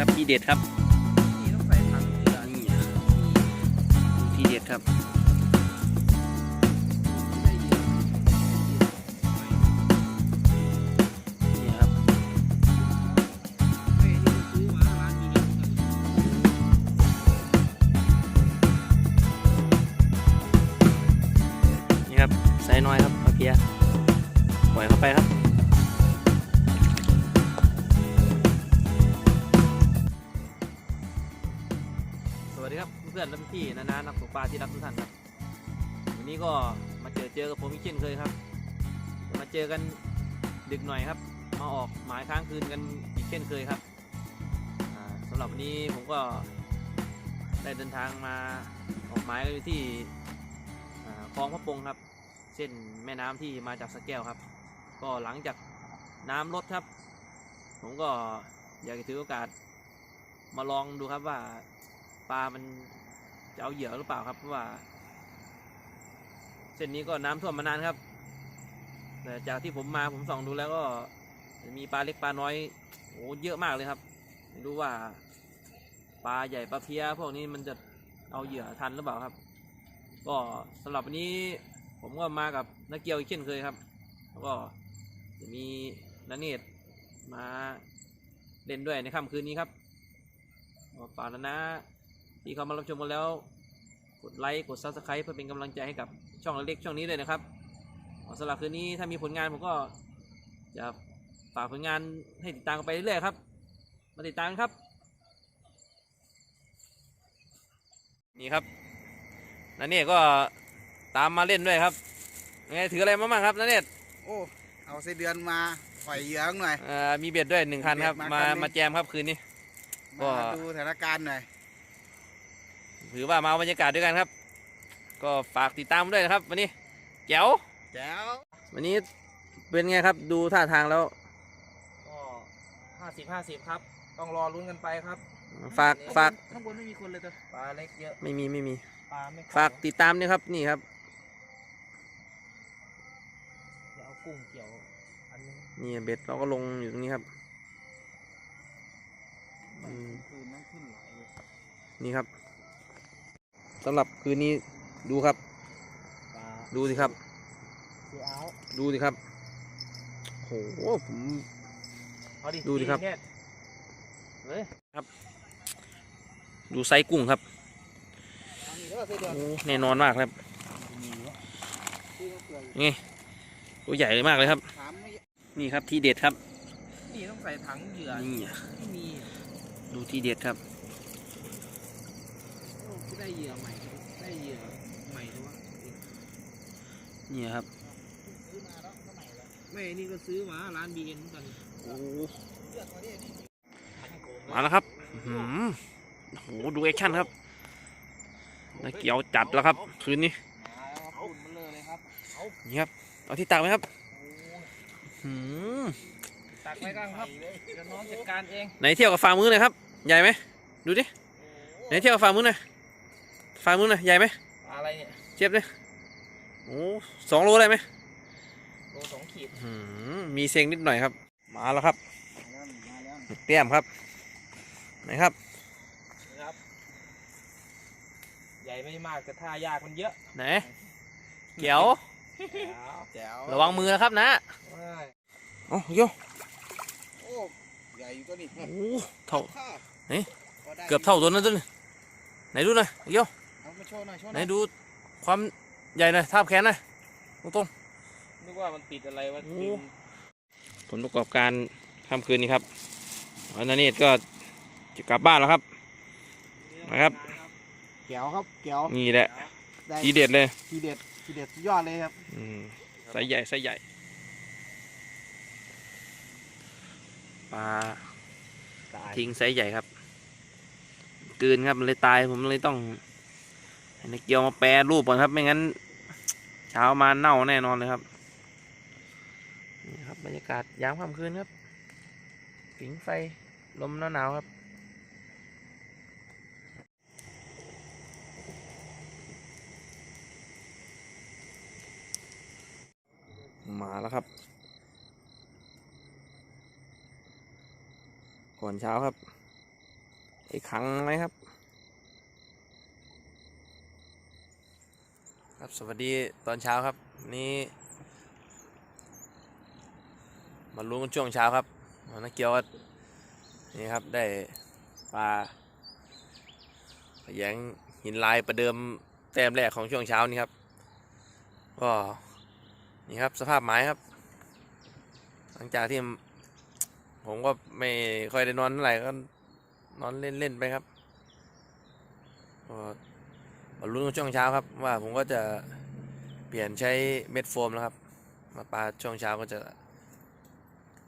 ครับ ที่เด็ดครับนี่ต้องใส่ถังเหยื่อนี่ทีเด็ดครับได้เหยื่อนี่ครับเฮ้ยนี่ก็ซื้อมาร้านนี้กันนี่ครับไซส์น้อยครับเอาเพียปล่อยเข้าไปครับ พื่อนและพี่นานานักตกปลาที่รักทุกท่านครับวันนี้ก็มาเจอเจอกับผมอีกเช่นเคยครับ มาเจอกันดึกหน่อยครับ มาออกหมายค้างคืนกันอีกเช่นเคยครับอ่าสำหรับวันนี้ผมก็ได้เดินทางมาออกหมายกันที่คลองพระปงครับ เส้นแม่น้ำที่มาจากสะแก้วครับ ก็หลังจากน้ำลดครับ ผมก็อยากจะถือโอกาสมาลองดูครับว่าปลามัน จะเอาเหยื่อหรือเปล่าครับเพราะว่า เส้นนี้ก็น้ำท่วมมานานครับ แต่จากที่ผมมาผมส่องดูแล้วก็มีปลาเล็กปลาน้อยโอ้เยอะมากเลยครับไม่รู้ว่า ปลาใหญ่ปลาเพี้ยพวกนี้มันจะเอาเหยื่อทันหรือเปล่าครับ ก็สำหรับวันนี้ผมก็มากับนักเกียวอีกเช่นเคยครับ แล้วก็จะมีนันเนตมาเล่นด้วยในค่ำคืนนี้ครับก็ฝากนะนะ ที่เขามารับชมกันแล้ว กดไลค์ กด subscribe เพื่อเป็นกำลังใจให้กับช่องเล็กๆช่องนี้เลยนะครับสำหรับคืนนี้ถ้ามีผลงานผมก็จะฝากผลงานให้ติดตามกันไปเรื่อยๆครับ มาติดตามกันครับ นี่ครับนันเนตก็ตามมาเล่นด้วยครับไงถืออะไรมาบ้างครับนันเนตโอ้ เอาไส้เดือนมาปล่อยเหยื่อหน่อยเอ่อมีเบ็ดด้วยหนึ่งคันครับมีเบ็ดมามาคันหนึ่งมาแจมครับคืนนี้ก็มาดูสถานการณ์หน่อย ถือว่ามาเอาบรรยากาศด้วยกันครับ ก็ฝากติดตามด้วยนะครับ วันนี้แจ๋วแจ๋ววันนี้เป็นไงครับ ดูท่าทางแล้วก็ห้าสิบห้าสิบครับ ต้องรอลุ้นกันไปครับฝากฝากข้างบนไม่มีคนเลยตัวปลาเล็กเยอะไม่มีไม่มีปลาไม่เข้ฝากติดตามด้วยครับนี่ครับเดี๋ยวเอากุ้งเกี่ยวอันนึงนี่เบ็ดเราก็ลงอยู่ตรงนี้ครับอืมคืนนั้นขึ้นหลายเลยนี่ครับ สำหรับคืนนี้ดูครับปลาดูสิครับคือเอาดูสิครับโหผมเอาดิดูดิครับเนี่ยเฮ้ยดูไซส์กุ้งครับอันนี้ก็ไส้เดือนโอ้แน่นอนมากครับที่เขาเปลือยไงตัวใหญ่เลยมากเลยครับถามไม่นี่ครับที่เด็ดครับนี่ต้องใส่ถังเหยื่อนี่ไม่มีดูที่เด็ดครับโอ้ได้ เหยื่อใหม่ ได้เหยื่อใหม่ด้วยวะนี่ครับซื้อมาแล้วเท่าไหร่แล้วไม่ นี่ก็ซื้อมาร้านบีเอ็นเหมือนกันโอ้เลือกมาดินี่มาแล้วครับอื้อหือโอ้โหดูแอคชั่นครับนักเกี่ยวจัดแล้วครับ คืนนี้มาแล้วครับคุณมันเลยเลยครับนี่ครับ เอาที่ตักไหมครับอื้อหือตักไว้กันครับเดี๋ยวน้องจัดการเอง ไหนเที่ยวกับฝ่ามือหน่อยครับ ใหญ่ไหม ดูดิ ไหนเที่ยวกับฝ่ามือหน่อย ฝ่ามือหน่อยใหญ่ไหมปลาอะไรเนี่ยเทียบดิโอ้สองโลได้ไหมโลสองขีดอื้อหือมีเซ็งนิดหน่อยครับ มาแล้วครับมาแล้วมาแล้วเตี้ยมครับไหนครับนะครับ ใหญ่ไม่มากแต่ท่ายากมันเยอะไหนเกี่ยวแจ๋วระวังมือนะครับนะว้ายโอ้โยโอ้ใหญ่อยู่ตัวนี้โอ้เท่าข้าไหนพได้เกือบเท่าตัวนั้นตัวนี้ไหนดูหน่อยโยเอามา โชว์หน่อยโชว์หไหนน่อยดูความใหญ่หน่อยทาบแขนหน่อยตรง นึกว่ามันติดอะไรวะโอ้ดึงๆผลประกอบการค่ำคืนนี้ครับอันนั้นนี่ก็จะกลับบ้านแล้วครับ นะครับแก้วครับแก้วนี่แหละได้ทีเด็ดเลยทีเด็ดทีเด็ดสุดยอดเลยครับอืมไซส์ใหญ่ไซส์ใหญ่ปลาตายทิ้งไซส์ใหญ่ครับกลืนครับมันเลยตายผมเลยต้อง ให้นักเกียวมาแปรรูปก่อนครับ ไม่งั้น เช้ามาเน่าแน่นอนเลยครับ นี่ครับ บรรยากาศยามค่ำคืนครับผิงไฟลมหนาวๆครับมาแล้วครับ ก่อนเช้าครับไอ้ขังไหมครับ ครับสวัสดีตอนเช้าครับ นี้มาลุ้นกันช่วงเช้าครับนักเกียวก็นี่ครับได้ปลาขยงหินลายประเดิมแต้มแรกของช่วงเช้านี้ครับก็นี่ครับสภาพหมายครับ หลังจากที่ผมก็ไม่ค่อยได้นอนเท่าไหร่ก็นอนเล่นๆไปครับก็ มาลุ้นช่วงเช้าครับ ว่าผมก็จะเปลี่ยนใช้เม็ดโฟมแล้วครับ มาปลาช่วงเช้าก็จะ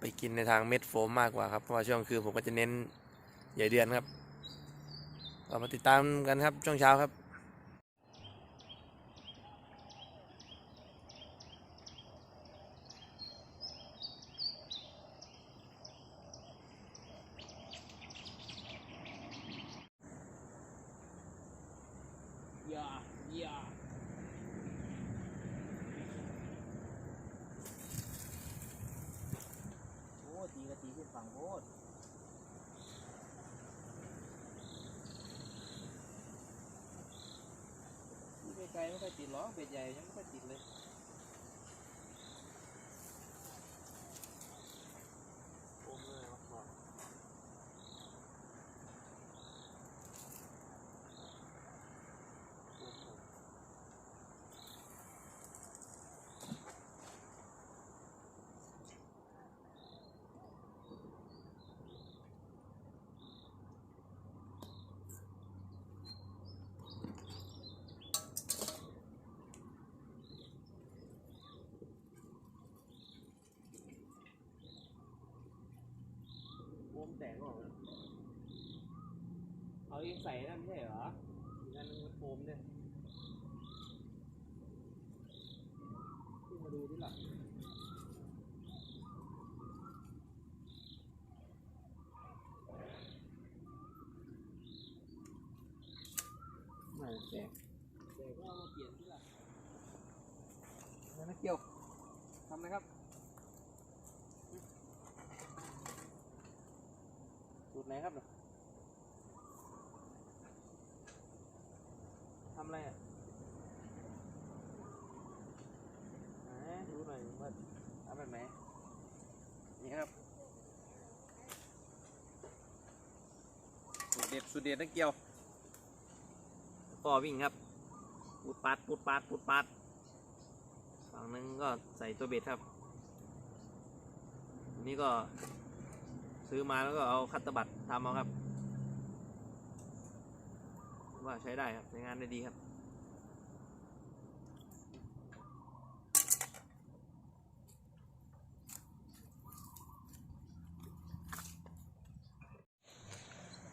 ไปกินในทางเม็ดโฟมมากกว่าครับเพราะว่าช่วงคืนผมก็จะเน้นใหญ่เดือนครับเรามาติดตามกันครับช่วงเช้าครับ อย่าอย่าโอ้ตีกะตีขึ้น ฝั่งโคตรที่ไกลๆไม่ค่อยติดหรอกเบ็ดใหญ่ยังไม่ค่อยติดเลย โฟม แตกออกนะเอาเองใส่นั่นไม่ใช่เหรออีกอันนึงมันโฟมเนี่ยขึ้นมาดูดิล่ะไม่แตกแต่ก็เอามาเปลี่ยนดิล่ะนักเกี่ยวทำอะไรครับสูตร ไหนครับเนี่ยทำอะไรอะดูหน่อยว่าทำแบบไหนนี่ครับสูตรเด็ดสูตรเด็ดนักเกี่ยวก็วิ่งครับปูดปัดปูดปัดปูดปัดฝั่งนึงก็ใส่ตัวเบ็ดครับนนี้ก็ ซื้อมาแล้วก็เอาคัตเตอร์บัตทำเอาครับ ว่าใช้ได้ครับใช้งานได้ดีครับ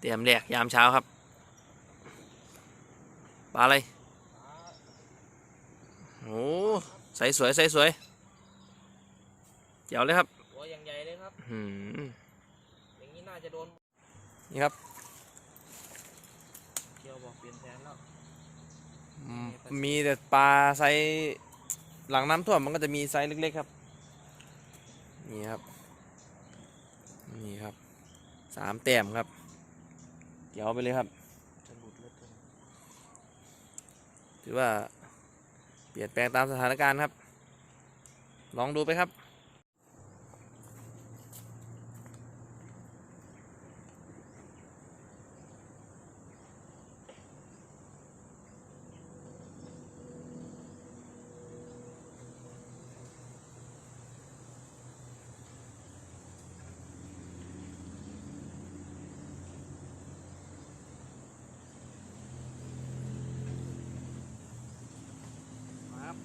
เตรียมแหลกยามเช้าครับ ปลาอะไร โอ้ใสสวยใสสวยเจ๋วเลยครับตัวอย่างใหญ่เลยครับหืมอย่าง นี้น่าจะโดน นี่ครับเกียวบอกเปลี่ยนแผนแล้วอืมมีแต่ปลาไซส์หลังน้ำท่วมมันก็จะมีไซส์เล็กๆครับ นี่ครับ นี่ครับ สามแต้มครับเจ๋วไปเลยครับจะหลุดเลยตัวนี้ถือว่าเปลี่ยนแปลงตามสถานการณ์ครับ ลองดูไปครับ มาครับ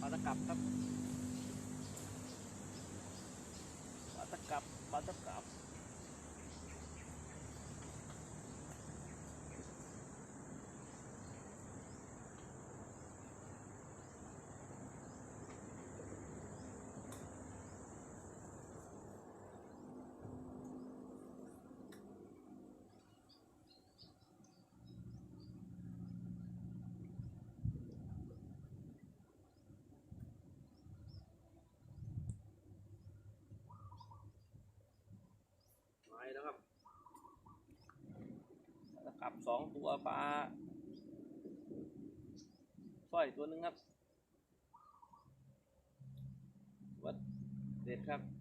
ปลาตะ กับครับปลาตะกับปลาตะกับ สองตัวปลาสร้อยตัวหนึ่งครับวัดเด็ดครับ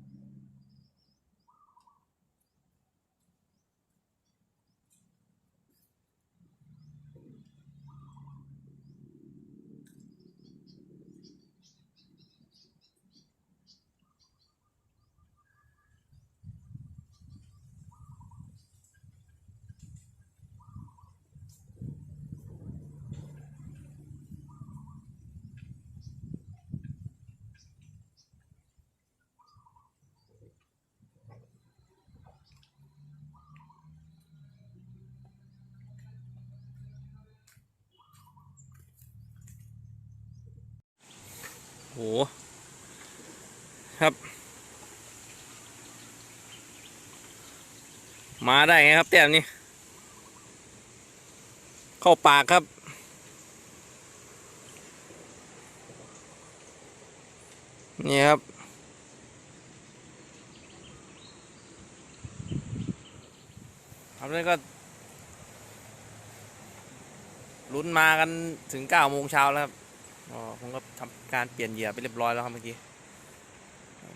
ห ครับ มาได้ไงครับแต้มนี้ เข้าปากครับ นี่ครับครับแล้ก็ลุ้นมากันถึงเก้าโมงเช้าแล้วครับ อ๋อผมก็ทำการเปลี่ยนเหยื่อไปเรียบร้อยแล้วครับเมื่อกี้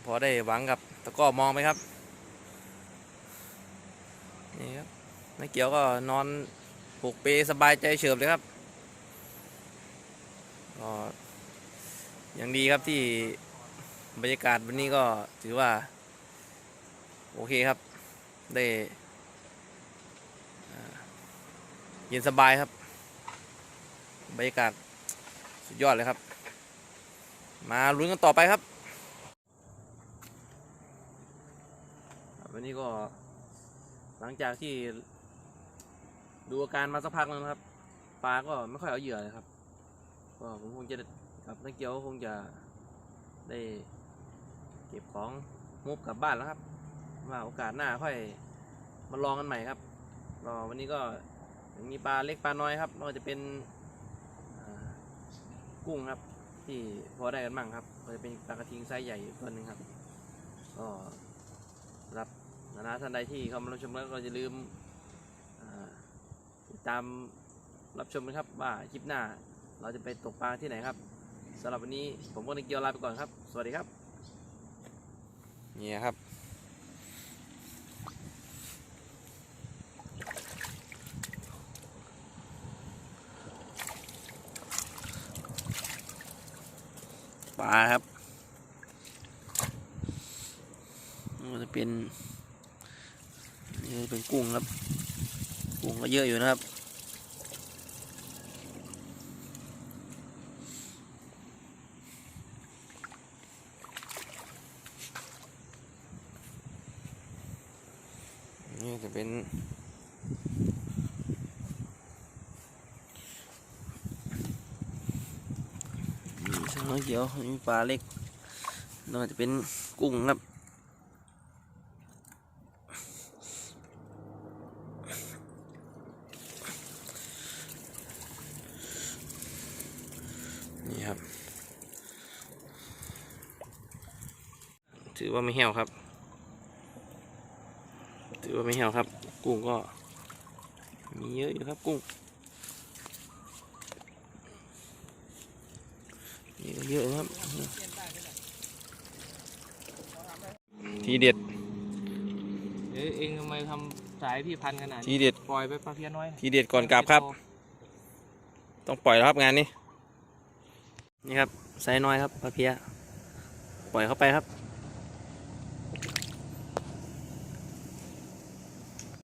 พอได้หวังกับตะก้อมองไหมครับ นี่ครับนักเกียวก็นอนปลูกเปสบายใจเฉิบเลยครับก็ยังดีครับที่บรรยากาศวันนี้ก็ถือว่า โอเคครับ ได้เย็นสบายครับ บรรยากาศ สุดยอดเลยครับ มาลุ้นกันต่อไปครับ วันนี้ก็หลังจากที่ดูอาการมาสักพักแล้วนะครับ ปลาก็ไม่ค่อยเอาเหยื่อเลยครับ ก็ผมคงจะกับนักเกียวคงจะได้เก็บของมุบกลับบ้านแล้วครับ ว่าโอกาสหน้าค่อยมาลองกันใหม่ครับก็วันนี้ก็ยังมีปลาเล็กปลาน้อยครับไม่ว่าจะเป็น กุ้งครับ ที่พอได้กันบ้างครับก็จะเป็นปลากระทิงไซส์ใหญ่ตัวหนึ่งครับ ก็รับนานาท่านใดที่เข้ามารับชมแล้วก็อย่าลืมติดตามรับชมนะครับว่าคลิปหน้า เราจะไปตกปลาที่ไหนครับสำหรับวันนี้ผมก็ในเกียวลาไปก่อนครับ สวัสดีครับนี่ครับ ปลาครับมันจะเป็นนี่เป็นกุ้งครับ กุ้งก็เยอะอยู่นะครับ นี่จะเป็น มีช่าง น้อยเขียวมีปลาเล็กแล้วก็จะเป็นกุ้งครับ นี่ครับ ถือว่าไม่เหี่ยวครับ ถือว่าไม่เหี่ยวครับ กุ้งก็ มีเยอะอยู่ครับกุ้ง นี่ก็เยอะนะครับ ทีเด็ด เอ้ยเองทำไมทำสายพี่พันขนาดทีนี้เด็ด ปล่อยไปปลาเพียน้อยทีเด็ดก่อนกลับครับ ต้องปล่อยแล้วครับงานนี้ นี่ครับไซส์น้อยครับปลาเพียปล่อยเข้าไปครับ